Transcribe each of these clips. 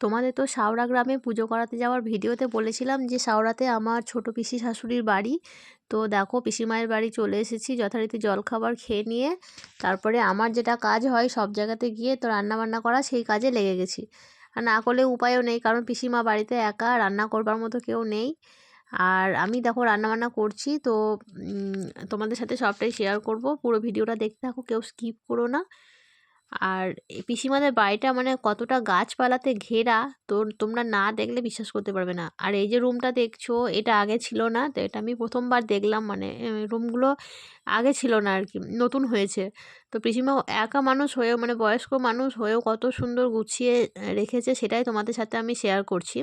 তোমাদের তো শাওড়া গ্রামে পুজো করাতে যাওয়ার ভিডিওতে বলেছিলাম যে শাওড়াতে আমার ছোট পিসি শাশুড়ির বাড়ি। তো দেখো পিসিমায়ের বাড়ি চলে এসেছি যথারীতি জলখাবার খেয়ে নিয়ে। তারপরে আমার যেটা কাজ হয় সব জায়গাতে গিয়ে তো রান্না বান্না করা সেই কাজে লেগে গেছি। আর না করলে উপায়ও নেই কারণ পিসিমা বাড়িতে একা, রান্না করবার মতো কেউ নেই। আর আমি দেখো রান্নাবান্না করছি তো তোমাদের সাথে সবটাই শেয়ার করব। পুরো ভিডিওটা দেখতে থাকো, কেউ স্কিপ করো না। আর পিসিমাদের বাড়িটা মানে কতটা গাছপালাতে ঘেরা তো তোমরা না দেখলে বিশ্বাস করতে পারবে না। আর এই যে রুমটা দেখছ, এটা আগে ছিল না, তো এটা আমি প্রথমবার দেখলাম মানে রুমগুলো আগে ছিল না আর কি, নতুন হয়েছে। তো পিসিমা একা মানুষ হয়েও মানে বয়স্ক মানুষ হয়েও কত সুন্দর গুছিয়ে রেখেছে, সেটাই তোমাদের সাথে আমি শেয়ার করছি।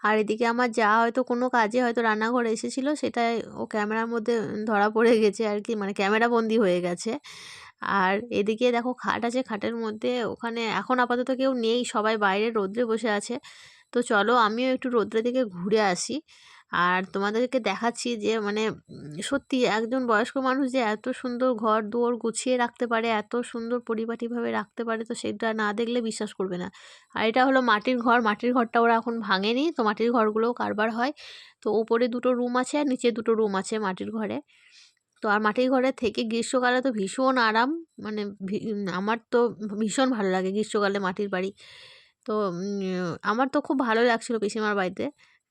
আর এদিকে আমার যা হয়তো কোনো কাজে হয়তো রান্নাঘরে এসেছিল, সেটাই ও ক্যামেরার মধ্যে ধরা পড়ে গেছে আর কি মানে ক্যামেরা বন্দি হয়ে গেছে। আর এদিকে দেখো খাট আছে খাটের মধ্যে, ওখানে এখন আপাতত কেউ নেই, সবাই বাইরে রোদ্রে বসে আছে। তো চলো আমিও একটু রোদ্রের দিকে ঘুরে আসি। আর তোমাদেরকে দেখাচ্ছি যে মানে সত্যি একজন বয়স্ক মানুষ যে এত সুন্দর ঘর দুয়ার গুছিয়ে রাখতে পারে, এত সুন্দর পরিপাটিভাবে রাখতে পারে, তো সেটা না দেখলে বিশ্বাস করবে না। আর এটা হলো মাটির ঘর, মাটির ঘরটা ওরা এখন ভাঙেনি, তো মাটির ঘরগুলোও কারবার হয়। তো ওপরে দুটো রুম আছে আর নিচে দুটো রুম আছে মাটির ঘরে। তো আর মাটির ঘরে থেকে গ্রীষ্মকালে তো ভীষণ আরাম মানে আমার তো ভীষণ ভালো লাগে গ্রীষ্মকালে মাটির বাড়ি। তো আমার তো খুব ভালো লাগছিল পিসিমার বাড়িতে।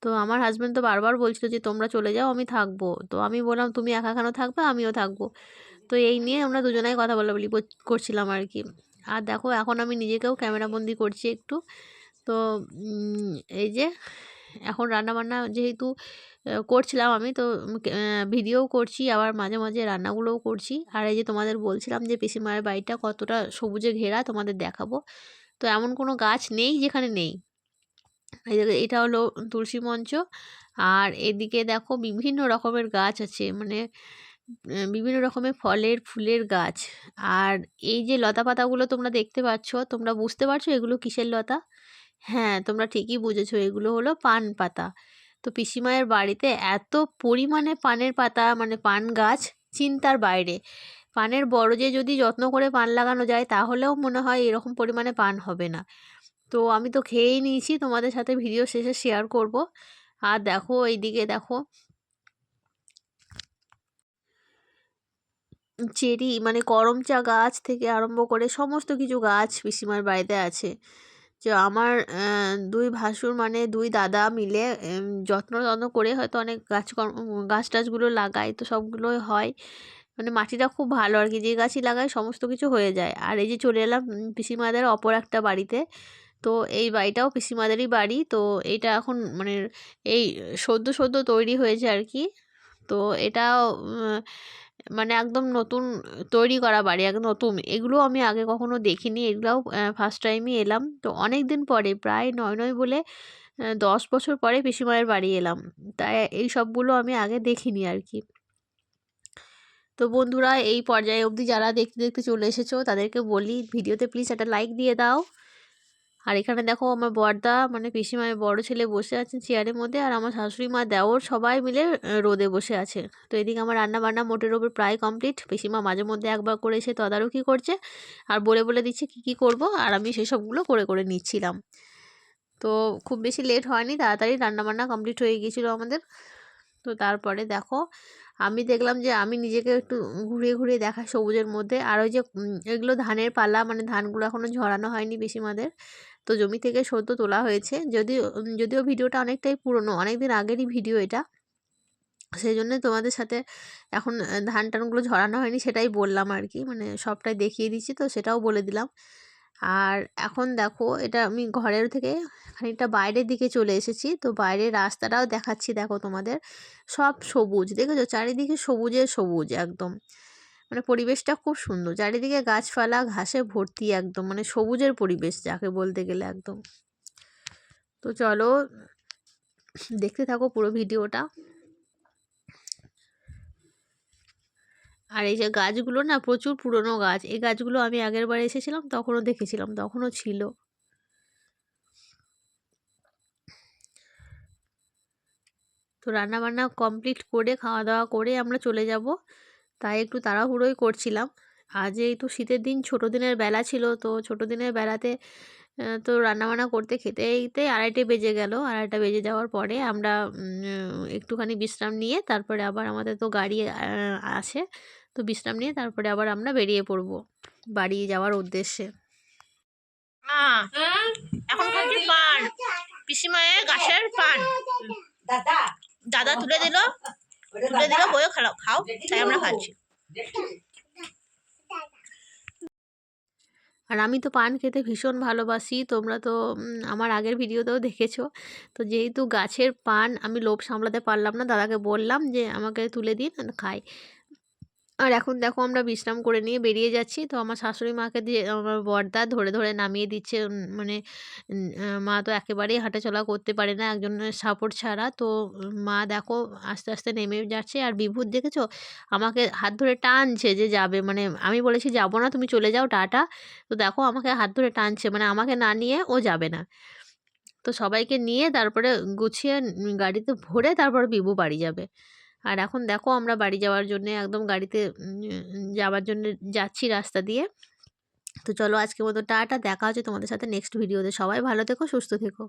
তো আমার হাজব্যান্ড তো বারবার বলছিল যে, তোমরা চলে যাও, আমি থাকব। তো আমি বললাম, তুমি একা কেন থাকবে? আমিও থাকব। তো এই নিয়ে আমরা দুজনাই কথা বলা বলি করছিলাম আর কি। আর দেখো, এখন আমি নিজেকেও ক্যামেরাবন্দি করছি একটু। তো এই যে এখন রান্নাবান্না যেহেতু করছিলাম আমি তো ভিডিও করছি, আবার মাঝে মাঝে রান্নাগুলোও করছি। আর এই যে তোমাদের বলছিলাম যে পিসিমায়ের বাড়িটা কতটা সবুজে ঘেরা, তোমাদের দেখাবো। তো এমন কোনো গাছ নেই যেখানে নেই। এটা হলো তুলসী মঞ্চ। আর এদিকে দেখো বিভিন্ন রকমের গাছ আছে মানে বিভিন্ন রকমের ফলের, ফুলের গাছ। আর এই যে লতা পাতাগুলো তোমরা দেখতে পাচ্ছ, তোমরা বুঝতে পারছ এগুলো কিসের লতা? হ্যাঁ তোমরা ঠিকই বুঝেছ। এগুলো হলো পান পাতা। তো পিসিমায়ের বাড়িতে এত পরিমাণে পানের পাতা মানে পান গাছ চিন্তার বাইরে। পানের বড় যে যদি যত্ন করে পান লাগানো যায়, তাহলেও মনে হয় এরকম পরিমাণে পান হবে না। তো আমি তো খেয়েই নিয়েছি, তোমাদের সাথে ভিডিও শেষে শেয়ার করব। আর দেখো এইদিকে দেখো। চেরি মানে করমচা গাছ থেকে আরম্ভ করে সমস্ত কিছু গাছ পিসিমার বাড়িতে আছে। যে আমার দুই ভাসুর মানে দুই দাদা মিলে যত্ন যত্ন করে হয়তো অনেক গাছ গাছ টাছগুলো লাগায় তো সবগুলোই হয়। মানে মাটিটা খুব ভালো আর কি, যে গাছই লাগায় সমস্ত কিছু হয়ে যায়। আর এই যে চলে এলাম পিসিমাদের অপর একটা বাড়িতে, তো এই বাড়িটাও পিসিমাদেরই বাড়ি, তো এইটা এখন মানে এই সদ্য সদ্য তৈরি হয়েছে আর কি। তো এটাও মানে একদম নতুন, তৈরি করা বাড়ি, একদম নতুন। এগুলো আমি আগে কখনো দেখিনি, এগুলোও ফার্স্ট টাইমই এলাম। তো অনেক দিন পরে, প্রায় নয় নয় বলে দশ বছর পরে পিসিমায়ের বাড়ি এলাম। তাই এই সবগুলো আমি আগে দেখিনি আর কি। তো বন্ধুরা, এই পর্যায়ে অবধি যারা দেখতে দেখতে চলে এসেছ, তাদেরকে বলি, ভিডিওতে প্লিজ একটা লাইক দিয়ে দাও। আর এখানে দেখো আমার বর্দা মানে পিসিমায়ের বড় ছেলে বসে আছেন চেয়ারের মধ্যে, আর আমার শাশুড়ি মা দেওর সবাই মিলে রোদে বসে আছে। তো এদিকে আমার রান্না বান্না মোটের ওপর প্রায় কমপ্লিট পিসিমা মাঝে মধ্যে একবার করে এসে তদারকি করছে, আর বলে বলে দিচ্ছে কী কী করব, আর আমি সেসবগুলো করে করে নিচ্ছিলাম। তো খুব বেশি লেট হয়নি, তাড়াতাড়ি রান্নাবান্না কমপ্লিট হয়ে গিয়েছিল আমাদের। তো তারপরে দেখো, আমি দেখলাম যে আমি নিজেকে একটু ঘুরিয়ে ঘুরিয়ে দেখা সবুজের মধ্যে। আর ওই যে এগুলো ধানের পালা মানে ধানগুলো এখনও ঝরানো হয়নি বেশিমাদের। তো জমি থেকে সদ্য তোলা হয়েছে। যদিও যদিও ভিডিওটা অনেকটাই পুরনো অনেক দিন আগেরই ভিডিও এটা। সেই জন্য তোমাদের সাথে এখন ধান টানগুলো ঝরানো হয়নি সেটাই বললাম আর কি। মানে সবটাই দেখিয়ে দিচ্ছি, তো সেটাও বলে দিলাম। আর এখন দেখো এটা আমি ঘরের থেকে খানিকটা বাইরের দিকে চলে এসেছি। তো বাইরের রাস্তাটাও দেখাচ্ছি দেখো তোমাদের। সব সবুজ, দেখেছ? চারিদিকে সবুজে সবুজ একদম। মানে পরিবেশটা খুব সুন্দর। চারিদিকে গাছপালা, ঘাসে ভর্তি একদম। মানে সবুজের পরিবেশ যাকে বলতে গেলে একদম। তো চলো, দেখতে থাকো পুরো ভিডিওটা। আর এই যে গাছগুলো না প্রচুর পুরনো গাছ, এই গাছগুলো আমি আগের বার এসেছিলাম, তখনও দেখেছিলাম, তখনও ছিল। তো রান্নাবান্না কমপ্লিট করে খাওয়া দাওয়া করে আমরা চলে যাব। তাই একটু তাড়াহুড়োই করছিলাম। আজ এই তো শীতের দিন, ছোটো দিনের বেলা ছিল, তো ছোটো দিনের বেলাতে তো রান্নাবান্না করতে খেতে খেতে আড়াইটে বেজে গেল। আড়াইটা বেজে যাওয়ার পরে আমরা একটুখানি বিশ্রাম নিয়ে তারপরে আবার আমাদের তো গাড়ি আছে। তো বিশ্রাম নিয়ে তারপরে আবার আমরা বেরিয়ে পড়ব বাড়ি যাওয়ার উদ্দেশ্যে। এখন খাচ্ছি পান। পিসিমায়ের গাছের পান। দাদা। দাদা তুলে দিল। তুলে দিল বইও খাও খাও তাই আমরা খাচ্ছি। আর আমি তো পান খেতে ভীষণ ভালোবাসি। তোমরা তো আমার আগের ভিডিওতেও দেখেছ। তো যেহেতু গাছের পান আমি লোভ সামলাতে পারলাম না, দাদাকে বললাম যে, আমাকে তুলে দিন, খাই। আর এখন দেখো আমরা বিশ্রাম করে নিয়ে বেরিয়ে যাচ্ছি। তো আমার শাশুড়ি মাকে দিয়ে, আমার বড়দা ধরে ধরে নামিয়ে দিচ্ছে। মানে মা তো একেবারেই হাঁটাচলা করতে পারে না একজনের সাপোর্ট ছাড়া। তো মা দেখো আস্তে আস্তে নেমে যাচ্ছে। আর বিভূত দেখেছ? আমাকে হাত ধরে টানছে যে যাবে। মানে আমি বলেছি, যাব না, তুমি চলে যাও, টাটা। তো দেখো আমাকে হাত ধরে টানছে। মানে আমাকে না নিয়ে ও যাবে না। তো সবাইকে নিয়ে তারপরে গুছিয়ে গাড়িতে ভরে তারপর বিভু বাড়ি যাবে। আর এখন দেখো আমরা বাড়ি যাওয়ার জন্য একদম গাড়িতে যাওয়ার জন্য যাচ্ছি রাস্তা দিয়ে। তো চলো আজকে মতো টাটা, দেখা হচ্ছে তোমাদের সাথে নেক্সট ভিডিওতে সবাই ভালো থেকো, সুস্থ থেকো।